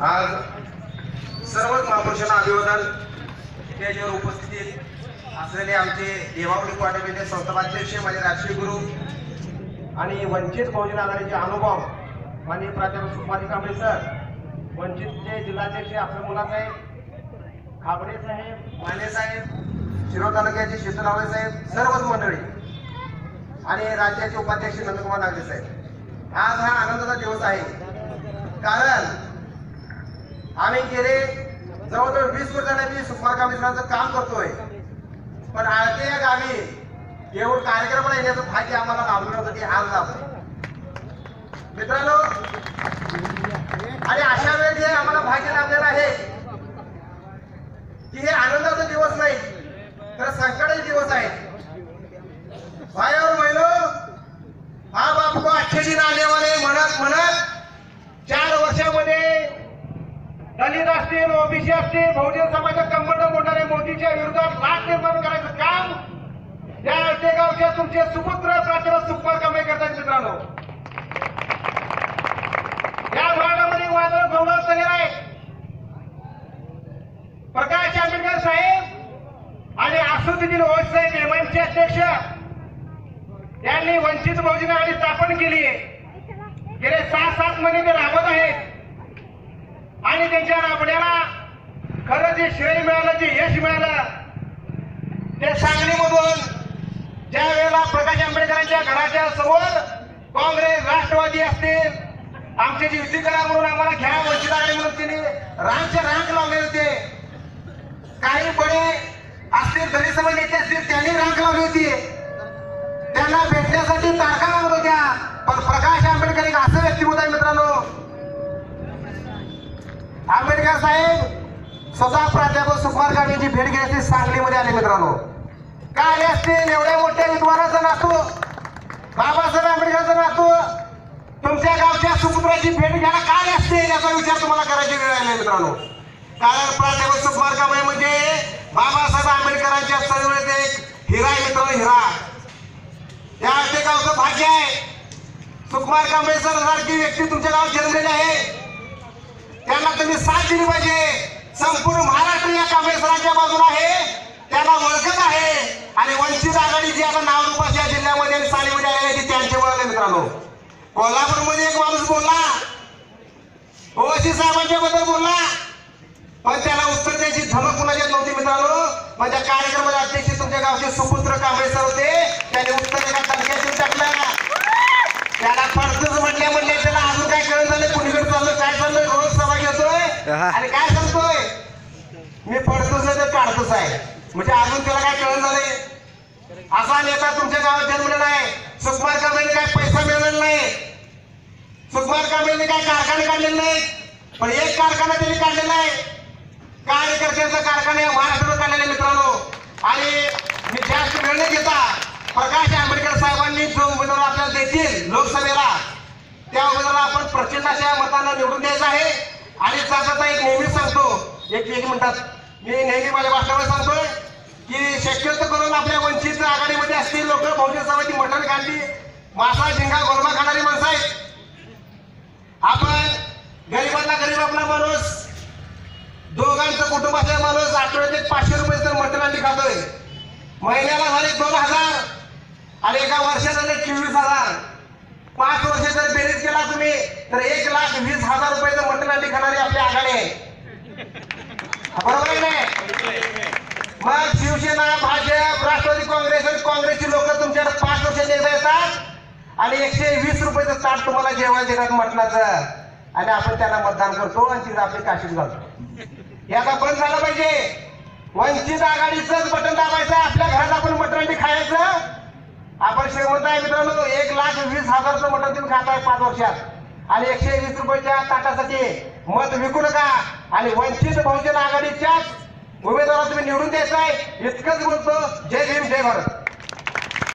आज सर्वच महापुरुषांना अभिवादन. त्याच्यावर उपस्थित असलेले आमचे देवापुरी क्वार्टर संस्थापाध्यक्ष माझे राष्ट्रीय गुरु आणि वंचित बहुजन आघाडीचे अनुभव माननीय प्राध्यापक सुकुमारी कांबळे सर वंचितचे जिल्हाध्यक्ष आपले मुलासाहेब खाबडे साहेब माने साहेब शिरोळ तालुक्याचे शिस्तरावळे साहेब सर्वच मंडळी आणि राज्याचे उपाध्यक्ष नंदकुमार नागरे साहेब. आज हा आनंदाचा दिवस आहे. कारण आम्ही गेले जवळजवळ वीस वर्षांनी सुकुमार कांबळे काम करतोय. पण आळते या गावी येऊन कार्यक्रमाला येण्याचं भाग्य आम्हाला लाभलं होतं की आज लाभलं मित्रांनो आणि अशा वेळी हे आम्हाला भाग्य लाभलेलं आहे की हे आनंदाचा दिवस नाही तर संकटाचे दिवस आहे. दलित असतील ओबीसी असतील बहुजन समाजात कंबंड मोडणारे मोदीच्या विरोधात लाट निर्माण करायचं काम या अडते गावच्या तुमचे सुपुत्र प्राचार्य सुपर कमी करतात मित्रांनो. या भागामध्ये वादळ भवनात झाले आहे. प्रकाश आंबेडकर साहेब आणि आसुद्दीन ओस साहेब एमआयएमचे अध्यक्ष यांनी वंचित बहुजन आघाडी स्थापन केली आहे. गेले सहा सात महिने ते राबत आहेत. आणि त्यांच्या राबण्याला खरं जे श्रेय मिळालं जे यश मिळालं ते सांगलीमधून ज्या वेळेला प्रकाश आंबेडकरांच्या घराच्या समोर काँग्रेस राष्ट्रवादी असतील आमचे जे युती करा म्हणून आम्हाला घ्या वंचित आघाडी म्हणून त्यांनी रांगच्या रांग लावले होते. काही बडे असतील दलित नेते असतील त्यांनी रांग लावली होती. त्यांना भेटण्यासाठी तारखा लागत होत्या. पण प्रकाश आंबेडकर एक असं व्यक्तिमत्व आहे मित्रांनो आंबेडकर साहेब स्वतः प्राध्यापक सुकुमार गांधींची भेट घेण्यासाठी सांगलीमध्ये आले मित्रांनो. का आले असतील? एवढ्या मोठ्या विद्वानाचा नातू. बाबासाहेब आंबेडकरचा नातू. तुमच्या गावच्या सुपुत्राची भेट घ्यायला काय आले असतील? याचा विचार तुम्हाला करायची वेळ आली मित्रांनो. कारण प्राध्यापक सुकुमार कांबळे म्हणजे बाबासाहेब आंबेडकरांच्या चळवळीत एक हिरा आहे मित्रांनो हिरा. या ते गावचं भाग्य आहे. सुकुमार कांबळे सर सारखी व्यक्ती तुमच्या गावात जन्मलेली आहे. त्यांना तुम्ही साथ दिली पाहिजे. संपूर्ण महाराष्ट्र या कांबळे सरांच्या बाजूला आहे. त्याला ओळखत आहे. आणि वंचित आघाडी जी आता नावरूपास या जिल्ह्यामध्ये आणि सालीमध्ये आलेली आहे ती त्यांचे ओळख मित्रांनो. कोल्हापूरमध्ये एक माणूस बोलला. ओवैसी साहेबांच्या बद्दल बोलला. पण त्याला उत्तर द्यायची धमक कुणाच्यात नव्हती मित्रांनो. माझ्या कार्यक्रमाचे अध्यक्ष तुमच्या गावचे सुपुत्र कांबळे होते त्यांनी उत्तर एका टंक्यात देऊन टाकलं त्याला पडतच म्हटले म्हणले त्याला अजून काय कळत झालं कुणीकडे चाललं काय चाललंय रोज सभा घेतोय आणि काय करतोय? मी पडतोच आहे तर काढतोच आहे. म्हणजे अजून त्याला काय कळण झालंय? असा नेता तुमच्या गावात जन्मलेला आहे सुकुमार कांबळेने काय पैसा मिळवलेला नाही. सुकुमार कांबळेने काय कारखाने काढलेले नाही. पण एक कारखाना त्यांनी काढलेला आहे. कार्यकर्त्यांचा कारखाना या महाराष्ट्रात काढलेला आहे मित्रांनो. आणि मी जास्त वेळ न घेता प्रकाश आंबेडकर साहेबांनी जो उमेदवार आपल्याला देतील लोकसभेला त्या उमेदवाराला आपण प्रचंड अशा मतांना निवडून द्यायचं आहे. आणि त्याचा एक नेहमीच सांगतो एक एक म्हणतात मी नेहमी माझ्या भाषणामध्ये सांगतोय की शक्यतो करून आपल्या वंचित आघाडीमध्ये असतील लोक बहुजन समाजाची मटण खाल्ली मासा झिंगा गोरमा खाणारी माणसं आहेत. आपण गरीबातला गरीब आपला माणूस दोघांचं कुटुंब असलेला माणूस आठवड्यात पाचशे रुपये तर मटण अंडी खातोय. महिन्याला झाले दोन हजार आणि एका वर्षात झाले चोवीस हजार. पाच वर्ष जर बेरीज केला तुम्ही तर एक लाख वीस हजार रुपयाचं मटण अंडी आपली आघाडी आहे बरोबर आहे नाही? मग शिवसेना भाजप राष्ट्रवादी काँग्रेस आणि काँग्रेसची लोक तुमच्याकडे पाच वर्ष एकदा येतात आणि एकशे वीस रुपयाचं ताट तुम्हाला जेवण देतात मटणाचं आणि आपण त्यांना मतदान करतो आणि तिथं आपली काशीत घालतो. हे आता बंद झालं पाहिजे. वंचित आघाडीच बटन दाबा आपल्या घरात आपण मटण खायचं आपण श्रीमंत आहे मित्रांनो एक लाख वीस हजारचं मटण तुम्ही खाताय पाच वर्षात. आणि एकशे वीस रुपयाच्या ताटासाठी मत विकू नका. आणि वंचित बहुजन आघाडीच्याच उमेदवाराला तुम्ही निवडून द्यायचं आहे. इतकंच बोलतो. जय भीम जय भारत.